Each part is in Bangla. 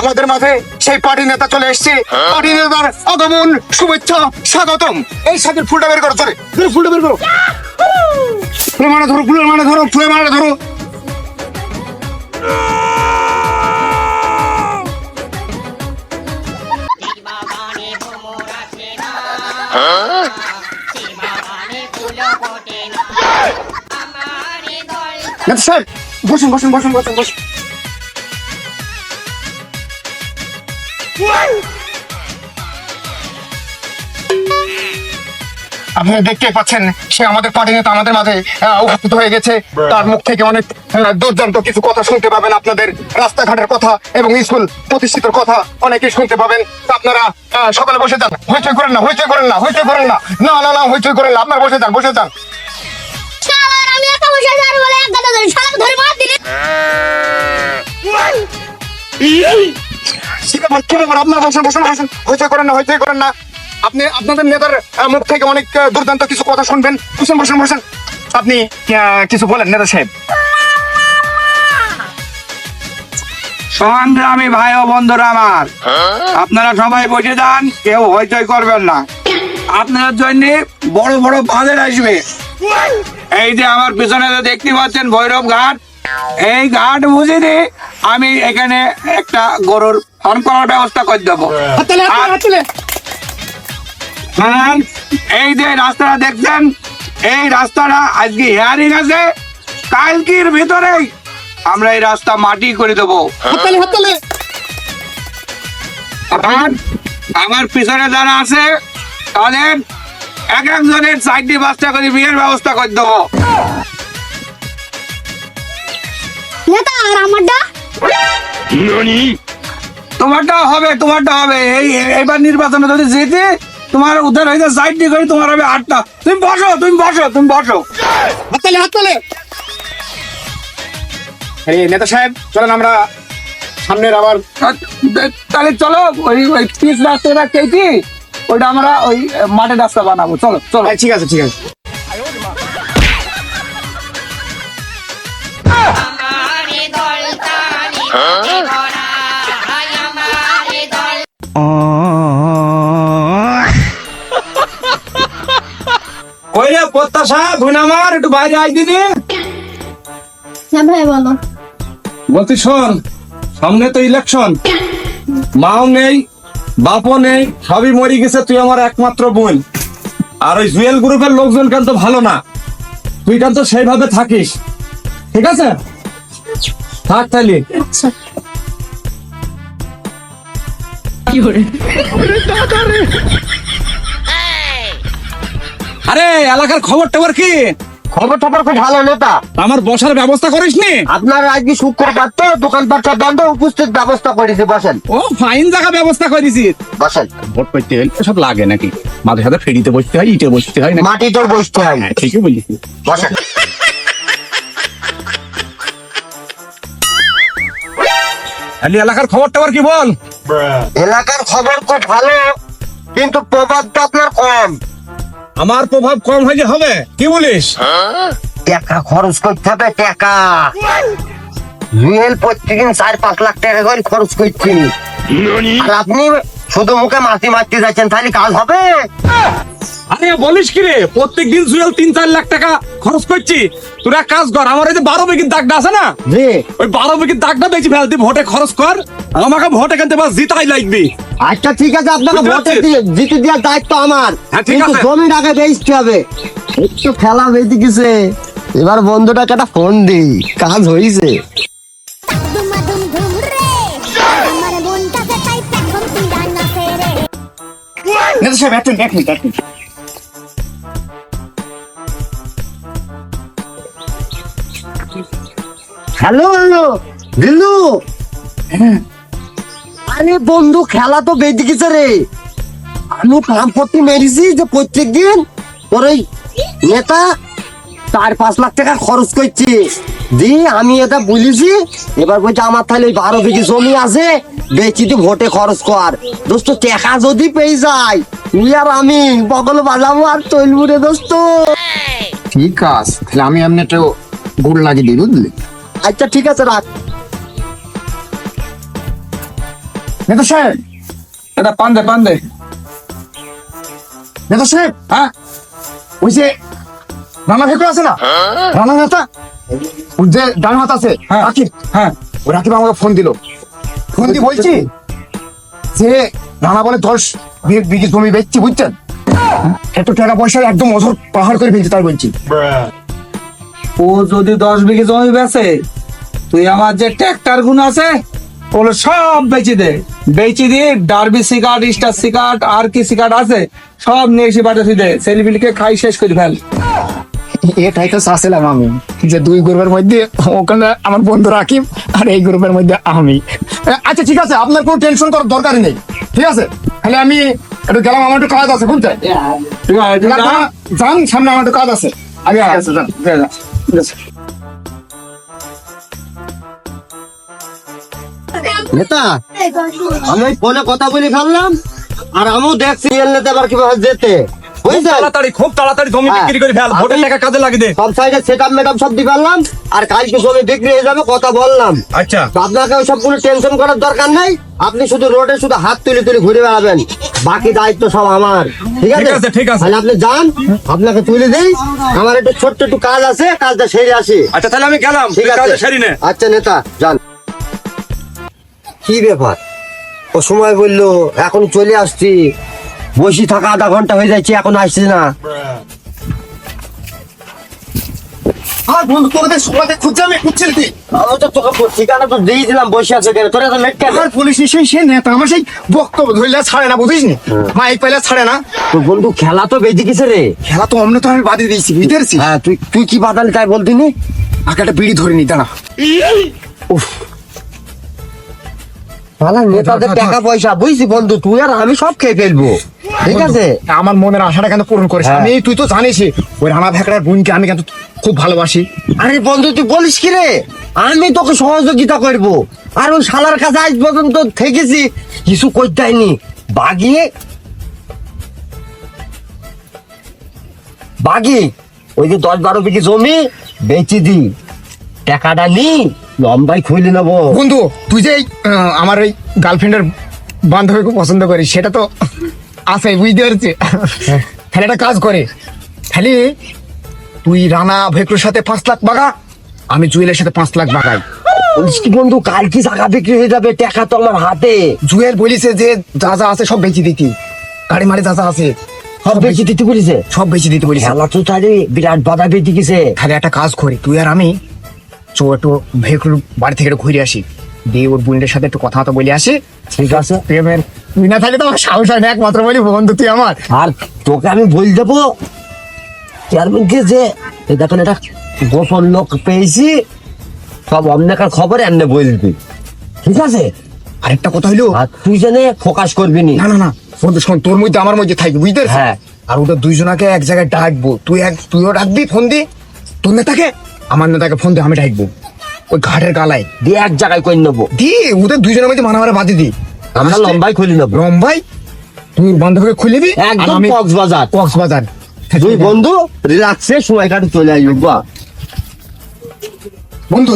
আমাদের মাঝে সেই পার্টি নেতা চলে এসেছে। পার্টি নেতার আগমন শুভেচ্ছা স্বাগতম। এই সাথে ফুলটা বের করো চলে। ধরো, ফুলটা বের করো। মালা ধরো ফুলের মালা ধরো ফুলের মালা ধরো। ফুল দল নেতা সাহেব বসুন বসুন বসুন বসুন বসুন। আপনারা দেখতেই পাচ্ছেন সে আমাদের পার্টি নেতা আমাদের মাঝে উপস্থিত হয়ে গেছে। তার মুখ থেকে অনেক দুর্দান্ত কিছু কথা শুনতে পাবেন আপনাদের রাস্তাঘাটের কথা এবং স্কুল প্রতিষ্ঠিত কথা অনেকেই শুনতে পাবেন। আপনারা সকালে বসে যান। হইচই করেন না হইচই করেন না হইচই করেন না। না না না হইচই করেন না। আপনারা বসে যান বসে যান। বসে আপনারা বসুন বসুন বসুন। হইচই করেন না হইচই করেন না। আপনি আপনাদের নেতার মুখ থেকে অনেক দুর্দান্ত কিছু কথা শুনবেন। বসুন বসুন বসুন আপনি কিছু বলেন নেতা সাহেব। সংগ্রামী ভাই ও বন্ধুরা আমার আপনারা সবাই বসে যান কেউ হইচই করবেন না। আপনার জন্য বড় বড় বাঁধের আসবে। এই যে আমার পিছনে যে দেখতে পাচ্ছেন ভৈরব ঘাট এই ঘাট বুঝিনি আমি এখানে একটা গরুর ফার্ম করার ব্যবস্থা করে দেবো। আর এই যে রাস্তাটা দেখছেন এই রাস্তাটা আজকে হেয়ারিং আছে। কালকির ভিতরেই আমরা এই রাস্তা মাটি করে দেবো। আর আমার পিছনে যারা আছে তাদের এক একজনের চারটি বাচ্চা করে বিয়ের ব্যবস্থা করে দেবো। নেতা আর আমারটা? তোমারটা হবে তোমারটা হবে। এই এই- এবার নির্বাচনে যদি জিতে তোমার উদ্ধার হইতে চারটি করে তোমার হবে আটটা। তুমি বসো তুমি বসো তুমি বসো। হাততালি, হাততালি। এই নেতা সাহেব চলেন আমরা সামনের আবার তাহলে চলো ওই ওই পিচ রাস্তাটা কেটে ওইটা আমরা ওই মাঠে রাস্তা বানাবো। চলো চলো। ঠিক আছে ঠিক আছে। আমার আমার ওই রে প্রত্যাশা ধুনামার একটু বাইরে আই দিদি। না ভাই বলো। বলছি শোন সামনে তো ইলেকশন মাও নেই বাপও নেই সবই মরে গেছে তুই আমার একমাত্র বোন। আর ওই জুয়েল গ্রুপের লোকজন কেন তো ভালো না? তুই কেন তো সেইভাবে থাকিস? ঠিক আছে? থাক তাহলে। আচ্ছা। আরে এলাকার খবর টবর কি? খবর টবর খুব ভালো নেতা। আমার বসার ব্যবস্থা করিস নি আপনার আজকে শুক্রবার তো দোকানপাট সব বন্ধ উপস্থিত ব্যবস্থা করেছি বসেন। ও ফাইন জায়গা ব্যবস্থা করেছি। বসেন। ভোট করতে হলে সব লাগে নাকি? মাঝে সাথে ফেরিতে বসতে হয় ইটে বসতে হয় না মাটিতে বসতে হয়। হ্যাঁ ঠিকই বলিস বসেন। এলাকার খবর টবর কি বল? এলাকার খবর খুব ভালো কিন্তু প্রভাবটা আপনার কম। আমার প্রভাব কম হয়ে হবে। কি বলিস? টাকা খরচ করতে হবে, টাকা। রুয়েল প্রত্যেকদিন চার পাঁচ লাখ টাকা করে খরচ করছি। আপনি শুধু মুখে মাটি মারতে যাচ্ছেন তাহলে কাজ হবে? আরে বলিস কি রে? প্রত্যেক দিন জুয়েল তিন চার লাখ টাকা খরচ করছি। তোর এক কাজ কর আমার এই যে বারো বিঘির দাগটা আছে না? ওই বারো বিঘির দাগটা বেশি ফেলতি ভোটে খরচ কর আমাকে ভোটে কিনতে পার জিতাই লাগবি। আচ্ছা ঠিক আছে আপনাকে ভোটে দিয়ে জিতে দেওয়ার দায়িত্ব আমার। হ্যাঁ, কিন্তু। জমির আগে বেচতে হবে। একটু খেলা বেঁধে গেছে এবার বন্ধুটাকে একটা ফোন দিই কাজ হয়েছে নেতা সাহেব এক মিনিট এক মিনিট এক মিনিট হ্যালো হ্যালো দিল্লু আরে বন্ধু, খেলা তো বেঁধে গেছে রে। আমি কাম করতে মেরেছি যে প্রত্যেক দিন ওর নেতা চার পাঁচ লাখ টাকা খরচ করছে। দি আমি এটা বলেছি এবার বলছে আমার তাহলে ওই বারো বিঘি জমি আছে বেচি তুই ভোটে খরচ কর। দোস্ত টাকা যদি পেয়ে যায় তুই আর আমি বগল বাজাবো আর চলবো রে দোস্ত। ঠিক আছে তাহলে আমি এমনি একটু গুড় লাগিয়ে দিই বুঝলি? আচ্ছা ঠিক আছে রাখ। নেতা সাহেব! এটা পান দে পান দে। নেতা সাহেব! হ্যাঁ? ওই যে রানা ভেকু আছে না? রানা নেতা ওই যে ডান হাত আছে হ্যাঁ। রাকিব। হ্যাঁ। ও রাকিব আমাকে ফোন দিল। ফোন দিয়ে বলছি যে রানা বলে দশ বিঘি জমি বেচছি বুঝছেন? একটু টাকা পয়সা একদম অঝর পাহাড় করে ফেলছে তাই বলছি। ও যদি দশ বিঘে জমি বেচে তুই আমার যে ট্র্যাক্টর গুণ আছে ওগুলো সব বেচে দে। বেচে দিয়ে ডার্বি সিকাট স্টার সিকাট আর কি সিকাট আছে সব নিয়ে এসে পাঠাতে দে। সেলিবিলিকে খাই শেষ করে ফেল। এটাই তো চাচ্ছিলাম আমি যে দুই গ্রুপের মধ্যে ওখানে আমার বন্ধু রাকিব আর এই গ্রুপের মধ্যে আমি। আচ্ছা ঠিক আছে আপনার কোনো টেনশন করার দরকারই নেই ঠিক আছে? তাহলে আমি একটু গেলাম আমার একটু কাজ আছে বুঝতে ঠিক আছে তুই যা। যান সামনে আমার একটু কাজ আছে। আগে আছে। নেতা আমি ফোনে কথা বলে ফেললাম আর আমিও দেখছি রিয়েল নেতা আবার কীভাবে যেতে। তাড়াতাড়ি খুব তাড়াতাড়ি জমি হ্যাঁ। বিক্রি করে ফেল। ভোটের টাকা কাজে লাগে দে। সব সাইডে সেট আপ সব দিয়ে ফেললাম আর কালকে জমি বিক্রি হয়ে যাবে কথা বললাম। আচ্ছা। আপনাকে ওই সব টেনশন করার দরকার নেই। আপনি শুধু রোডে শুধু হাত তুলে তুলে ঘুরে বেড়াবেন। বাকি দায়িত্ব সব আমার। ঠিক আছে? ঠিক আছে, তাহলে আপনি যান আপনাকে তুলে দিই। আমার একটু ছোট্ট একটু কাজ আছে কাজটা সেরে আসি। আচ্ছা তাহলে আমি গেলাম। ঠিক আছে। নে। আচ্ছা নেতা যান। কি ব্যাপার? ও সময় বলল এখন চলে আসছি। বসি থাকা আধা ঘণ্টা হয়ে যাচ্ছে এখন আসছে না। আর বন্ধু তোকে সকালে খুঁজছে আমি খুঁজছিল কি আমি তো তোকে ঠিকানা তো দিয়ে দিলাম বসে আছে কেন? তোরা তো পুলিশ সে নেতা আমার সেই বক্তব্য ধরলে ছাড়ে না বুঝিস নি? মাইক পাইলে ছাড়ে না। তো বন্ধু খেলা তো বেঁধে গেছে রে। খেলা তো অমনে তো আমি বাদে দিয়েছি বুঝতে হ্যাঁ তুই তুই কি বাদালি তাই একটা বিড়ি ধরে নি দাঁড়া। পালা নেতাদের টাকা পয়সা বুঝছি বন্ধু তুই আর আমি সব খেয়ে ফেলব। ঠিক আছে? আমার মনের আশাটা কেন পূরণ করিস। হ্যাঁ। আমি তুই তো জানিস ওই রানা ভেকড়ার বোনকে আমি কিন্তু খুব ভালোবাসি। আরে বন্ধু তুই বলিস কি রে? আমি তোকে সহযোগিতা করব। আর ওই শালার কাছে আজ পর্যন্ত থেকেছি কিছু করতে হয়নি। বাগিয়ে বাগি ওই যে দশ বারো বিঘি জমি বেচে দি। টাকাটা নি। লম্বাই খুলে নেব। বন্ধু তুই যে আমার ওই গার্লফ্রেন্ডের বান্ধবীকে পছন্দ করিস সেটা তো আছে বুঝতে পারছি। তাহলে একটা কাজ করে তাহলে তুই রানা ভেকরুর সাথে পাঁচ লাখ বাগা আমি জুয়েলের সাথে পাঁচ লাখ বাগাই। বলিস কি বন্ধু কাল কি জায়গা বিক্রি হয়ে যাবে? টাকা তো আমার হাতে। জুয়েল বলিছে যে যা যা আছে সব বেঁচে দিতি। গাড়ি মারি যা যা আছে সব বেশি দিতে বলিছে? সব বেঁচে দিতে বলিস খেলা তো তাহলে বিরাট বাধা বেঁধে গেছে তাহলে একটা কাজ করি তুই আর আমি চো একটু ভেকরুর বাড়ি থেকে একটু ঘুরে আসি। দিয়ে ওর বোনের সাথে একটু কথা বলে আসি। ঠিক আছে। প্রেমের তুই না থাকলে তো আমার সাহস হয় না একমাত্র বলি বন্ধু তুই আমার। আর তোকে আমি বল দেবো চেয়ারম্যানকে যে দেখেন এটা গোপন লোক পেয়েছি সব অন্যকার খবর এমনি বলবি ঠিক আছে? আরেকটা কথা হইল আর তুই জেনে ফোকাস করবি না। না না বন্ধু শোন তোর মধ্যে আমার মধ্যে থাকবি বুঝতে হ্যাঁ। আর ওটা দুইজনাকে এক জায়গায় ডাকবো। তুই এক তুইও ডাকবি ফোন দি। তোর নেতাকে আমার নেতাকে ফোন দিয়ে আমি ডাকবো। ওই ঘাটের গালায়। দিয়ে এক জায়গায় করে নেব। দি ওদের দুইজনের মধ্যে মারামারি বাঁধি দি আমরা লম্বাই খুলে নেব। লম্বাই তুই বান্ধবীকে খুলে দি একদম কক্সবাজার। কক্সবাজার। দুই বন্ধু রিল্যাক্সে সময় কাটে চলে আসব বন্ধু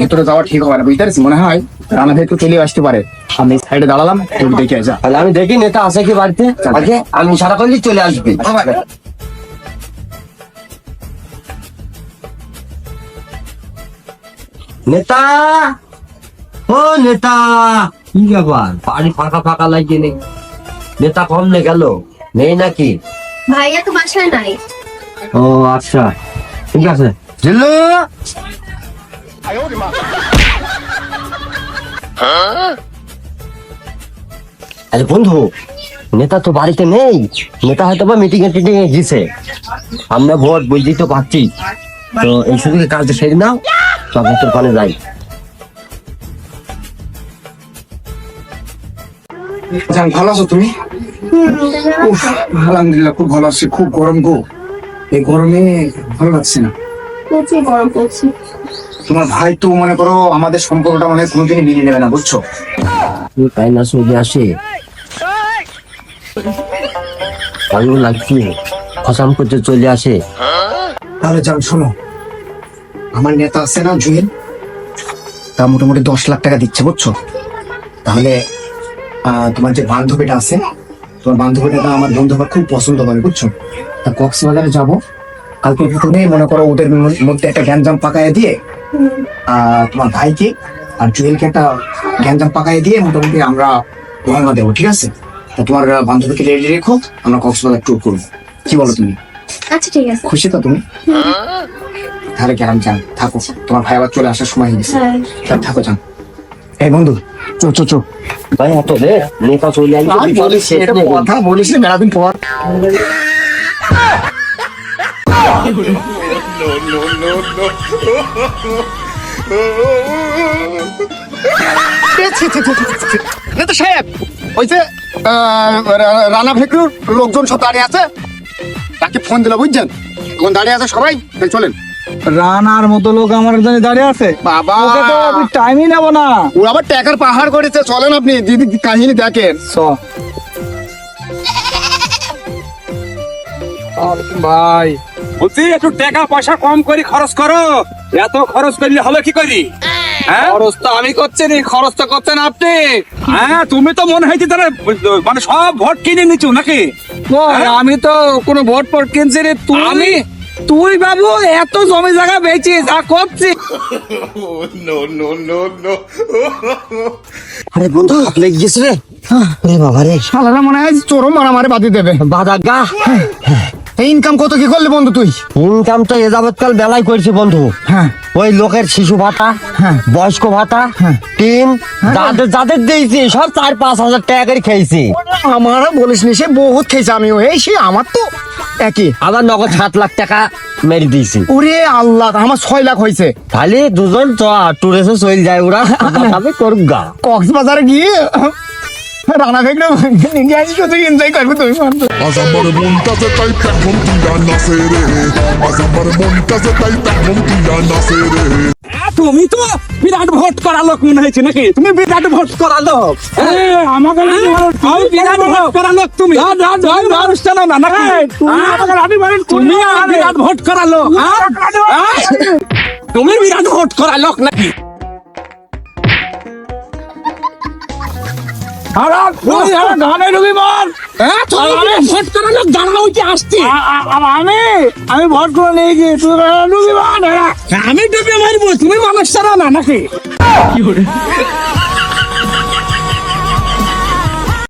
ভেতরে যাওয়া ঠিক হবে না বুঝতে পারছিস? মনে হয় রানা ভেতর চলে আসতে পারে। আমি সাইডে দাঁড়ালাম তুই দেখে যা। তাহলে আমি দেখি নেতা আছে কি বাড়িতে? আগে আমি সারা করলে চলে আসবি? নেতা? ও নেতা কি ব্যাপার? বাড়ি ফাঁকা ফাঁকা নেই। নেতা কম নে গেল। নেই নাকি? ভাইয়া তো বাসায় নাই। ও আচ্ছা। ঠিক আছে। জিল্লু? আরে বন্ধু নেতা তো বাড়িতে নেই। নেতা হয়তো বা মিটিং এ টিটিং এ গেছে। আমরা ভোট বুঝতেই তো পারছি। তো এই সুযোগে কাজটা সেরে নাও। সব ভেতর পানে যাই। জান ভালো আছো তুমি? আলহামদুলিল্লাহ খুব ভালো আছি খুব গরম গো। এই গরমে ভালো লাগছে না। গরম পড়ছে। তোমার ভাই তো মনে করো আমাদের সম্পর্কটা মানে কোনোদিনই মিলিয়ে নেবে না বুঝছ? তাই না চলে আসে। ভালো লাগছে। ফসাম করতে চলে আসে। তাহলে যান শোনো আমার নেতা আছে না জুয়েল তা মোটামুটি দশ লাখ টাকা দিচ্ছে বুঝছ? তাহলে তোমার যে বান্ধবীটা আছে তোমার বান্ধবীটা তো আমার বন্ধু আমার খুব পছন্দ করে বুঝছ? তা কক্সবাজারে যাব কালকে প্রথমে মনে করো ওদের মধ্যে একটা গ্যাঞ্জাম পাকায় দিয়ে আহ, তোমার ভাইকে আর জুয়েলকে একটা গ্যাঞ্জাম পাকায় দিয়ে মোটামুটি আমরা রওনা দেবো ঠিক আছে? তা তোমার বান্ধবীকে রেডি রেখো আমরা কক্সবাজার ট্যুর করব। কি বলো তুমি? আচ্ছা ঠিক আছে। খুশি তো তুমি? তাহলে গেলাম যান। থাকো। তোমার ভাই আবার চলে আসার সময় হয়ে গেছে। হ্যাঁ। থাকো যান। এই বন্ধু চো চো চো ভাই এত রে নেতা চলে বলিস কথা বলিস না মেলাদিন পর। নেতা সাহেব ওই যে রানা ভেকরুর লোকজন সব দাঁড়িয়ে আছে। তাকে ফোন দিল বুঝছেন? এখন দাঁড়িয়ে আছে সবাই তাই চলেন। রানার মতো লোক আমার জন্য দাঁড়িয়ে আছে। বাবা! ওকে তো আমি টাইমই নেব না। ও আবার টাকার পাহাড় করেছে চলেন আপনি দিদি কাহিনী দেখেন। চ। ভাই। বলছি একটু টাকা পয়সা কম করে খরচ করো। এত খরচ করলে হবে কি করি? খরচ তো আমি করছি নি খরচ তো করছেন আপনি। হ্যাঁ তুমি তো মনে হয়েছে তাহলে মানে সব ভোট কিনে নিচ্ছ নাকি? আমি তো কোনো ভোট ফোট কিনছি রে তুমি? তুই বাবু এত জমি জায়গা বেচিস যা করছিস? আরে বন্ধু হাত লেগে গেছে রে রে বাবা রে শালারা মনে হয় চোরও মারামারি বাদি দেবে। বাদা গা এই ইনকাম কত কি করলে বন্ধু তুই? ইনকাম তো এ যাবৎকাল বেলায় করছে বন্ধু। হ্যাঁ। ওই লোকের শিশু ভাতা হ্যাঁ। বয়স্ক ভাতা হ্যাঁ। টিন যাদের যাদের দিয়েছি সব চার পাঁচ হাজার টাকা করে খেয়েছি। আমারও বলিস নি সে বহুত খেয়েছে আমিও। এই সে আমার তো একই। আবার নগদ সাত লাখ টাকা মেরে দিয়েছি। ওরে আল্লাহ আমার ছয় লাখ হয়েছে। খালি দুজন টুরেসে চলে যায় ওরা আমি করুক গা। কক্সবাজারে গিয়ে রানা ভেগনা নিয়ে আসি শুধু এনজয় করব তুমি Aż আমার মনটাতে তাই প্ল্যাটফর্ম তুইরা নাচে রে আজ আমার মনটাতে তাই প্ল্যাটফর্ম তুইরা নাচে রে তুমি তো বিরাট ভোট করা লোক মনে হয়েছে নাকি তুমি বিরাট ভোট করা লোক আমাকে আমি বিরাট ভোট করা লোক তুমি মানুষটা না নাকি তুমি বিরাট ভোট করা লোক। হ্যাঁ? তুমি বিরাট ভোট করা লোক নাকি? গানে ঢুকি বল। আমি আমি আমি ভোট করে নিয়ে গিয়ে তুই ডুবি মার আমি ডুবি মারবো তুমি মানুষ সারা না নাকি?